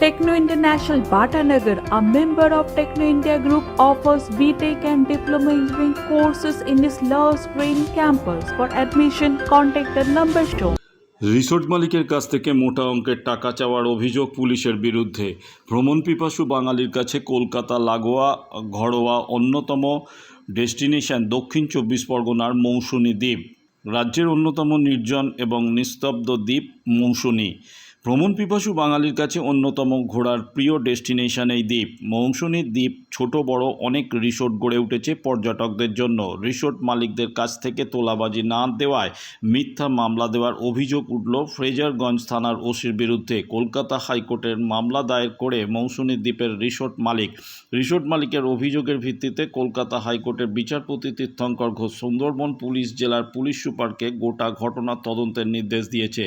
Techno International Bhatanagar, a member of Techno India Group, offers BTEC and Diploma Engineering courses in its Love Green campus. For admission, contact the number shown. Resort মালিকের কাছ থেকে মোটা অঙ্কের টাকা চাওয়ার অভিযোগ পুলিশের বিরুদ্ধে ভ্রমণ পিপাসু বাঙালির কাছে কলকাতা লাগোয়া ঘরোয়া অন্যতম ডেস্টিনেশন দক্ষিণ চব্বিশ পরগনার মৌসুনী দ্বীপ রাজ্যের অন্যতম নির্জন এবং নিস্তব্ধ দ্বীপ মৌসুনী ভ্রমণ পিপাসু বাঙালির কাছে অন্যতম ঘোরার প্রিয় ডেস্টিনেশন এই দ্বীপ। মৌসুনী দ্বীপ, ছোট, বড়, অনেক রিসোর্ট গড়ে উঠেছে পর্যটকদের জন্য। রিসোর্ট মালিকদের কাছ থেকে তোলাবাজি না দেওয়ায় মিথ্যা মামলা দেওয়ার অভিযোগ উঠল ফ্রেজারগঞ্জ থানার ওসির বিরুদ্ধে। কলকাতা হাইকোর্টের মামলা দায়ের করে মৌসুনী দ্বীপের রিসোর্ট মালিক। রিসোর্ট মালিকের অভিযোগের ভিত্তিতে কলকাতা হাইকোর্টের বিচারপতি তীর্থঙ্কর ঘোষ সুন্দরবন পুলিশ জেলার পুলিশ সুপারকে গোটা ঘটনা তদন্তের নির্দেশ দিয়েছে।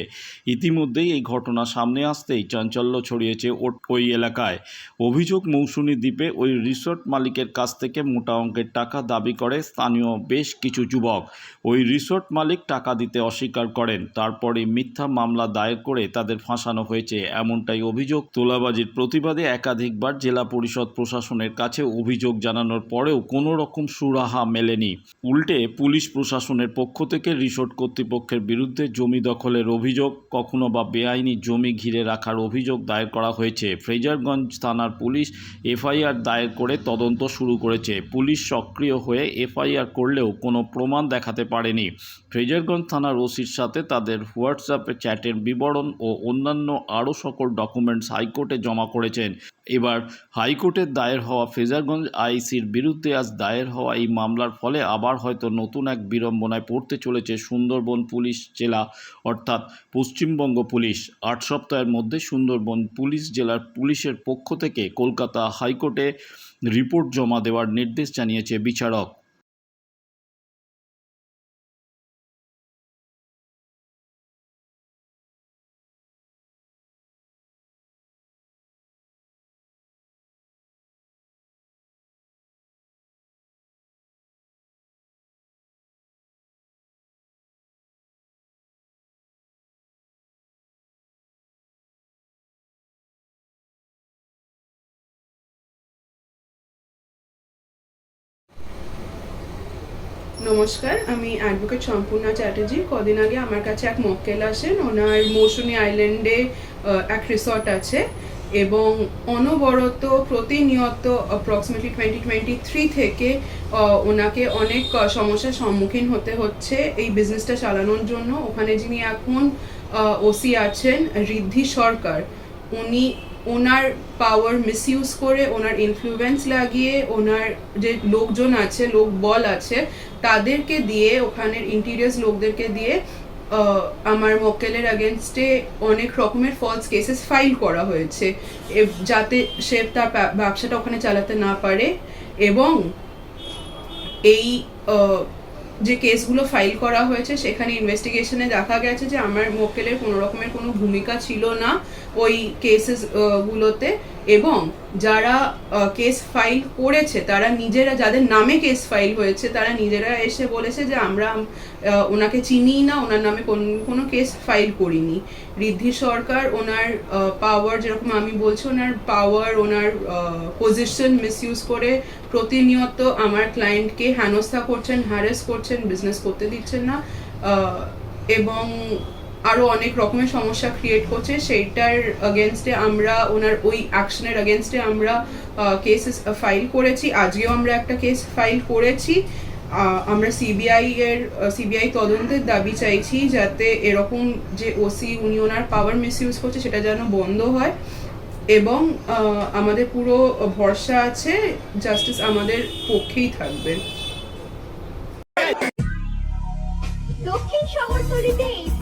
ইতিমধ্যেই এই ঘটনা সামনে আসতেই চাঞ্চল্য ছড়িয়েছে ওই এলাকায়। অভিযোগ মৌসুমী দ্বীপে ওই রিসোর্ট মালিকের কাছ থেকে মোটা অঙ্কের টাকা দাবি করে স্থানীয় বেশ কিছু যুবক। ওই রিসোর্ট মালিক টাকা দিতে অস্বীকার করেন। তারপরে মিথ্যা মামলা দায়ের করে তাদের ফাঁসানো হয়েছে। এমনটাই অভিযোগ তোলাবাজির প্রতিবাদে একাধিকবার জেলা পরিষদ প্রশাসনের কাছে অভিযোগ জানানোর পরেও কোনো রকম সুরাহা মেলেনি। উল্টে পুলিশ প্রশাসনের পক্ষ থেকে রিসোর্ট কর্তৃপক্ষের বিরুদ্ধে জমি দখলের অভিযোগ কখনো বা বেআইনি জমি ঘিরে রাখার অভিযোগ দায়ের করা হয়েছে। ফ্রেজারগঞ্জ থানার পুলিশ এফআইআর দায়ের করে তদন্ত শুরু করেছে। পুলিশ সক্রিয় হয়ে এফআইআর করলেও কোনো প্রমাণ দেখাতে পারেনি। ফ্রেজারগঞ্জ থানার ওসির সাথে তাদের হোয়াটসঅ্যাপে চ্যাটের বিবরণ ও অন্যান্য আরও সকল ডকুমেন্টস হাইকোর্টে জমা করেছেন। এবার হাইকোর্টের দায়ের হওয়া ফেজারগঞ্জ আইসির বিরুদ্ধে আজ দায়ের হওয়া এই মামলার ফলে আবার হয়তো নতুন এক বিড়ম্বনায় পড়তে চলেছে সুন্দরবন পুলিশ জেলা, অর্থাৎ পশ্চিমবঙ্গ পুলিশ। আট সপ্তাহের মধ্যে সুন্দরবন পুলিশ জেলার পুলিশের পক্ষ থেকে কলকাতা হাইকোর্টে রিপোর্ট জমা দেওয়ার নির্দেশ জানিয়েছে বিচারক। নমস্কার, আমি অ্যাডভোকেট সম্পূর্ণা চ্যাটার্জি। কদিন আগে আমার কাছে এক মক্কেল আসেন। ওনার মৌসুমী আইল্যান্ডে এক রিসর্ট আছে এবং অনবরত প্রতিনিয়ত অ্যাপ্রক্সিমেটলি টোয়েন্টি টোয়েন্টি থ্রি থেকে ওনাকে অনেক সমস্যার সম্মুখীন হতে হচ্ছে এই বিজনেসটা চালানোর জন্য। ওখানে যিনি এখন ওসি আছেন, ঋদ্ধি সরকার। উনি ওনার পাওয়ার মিসইউজ করে, ওনার ইনফ্লুয়েন্স লাগিয়ে, ওনার যে লোকজন আছে, লোক বল আছে, তাদেরকে দিয়ে, ওখানের ইন্টিরিয়ার্স লোকদেরকে দিয়ে আমার মক্কেলের অ্যাগেনস্টে অনেক রকমের ফলস কেসেস ফাইল করা হয়েছে। যাতে সে তার ব্যবসাটা ওখানে চালাতে না পারে এবং এই যে কেসগুলো ফাইল করা হয়েছে, সেখানে ইনভেস্টিগেশনে দেখা গেছে যে আমার মোকেলের কোনো রকমের কোনো ভূমিকা ছিল না ওই কেসেস গুলোতে। এবং যারা কেস ফাইল করেছে, তারা নিজেরা, যাদের নামে কেস ফাইল হয়েছে, তারা নিজেরা এসে বলেছে যে আমরা ওনাকে চিনি না, ওনার নামে কোন, কোনো কেস ফাইল করিনি। ঋদ্ধি সরকার, ওনার পাওয়ার যেরকম আমি বলছি, ওনার পাওয়ার ওনার পজিশন মিসইউজ করে প্রতিনিয়ত আমার ক্লায়েন্টকে হেনস্থা করছেন হ্যারেস করছেন বিজনেস করতে দিচ্ছেন না এবং আরও অনেক রকমের সমস্যা ক্রিয়েট করছে। সেইটার আগেনস্টে আমরা, ওনার ওই অ্যাকশনের আগেনস্টে আমরা কেসেস ফাইল করেছি। আজকেও আমরা একটা কেস ফাইল করেছি। আমরা সিবিআই এর সিবিআই তদন্তের দাবি চাইছি যাতে এরকম যে ওসি উনি ওনার পাওয়ার মিস মিসইউজ করছে, সেটা যেন বন্ধ হয়। এবং আমাদের পুরো ভরসা আছে জাস্টিস আমাদের পক্ষেই থাকবে। দক্ষিণ শহরতলিতে এই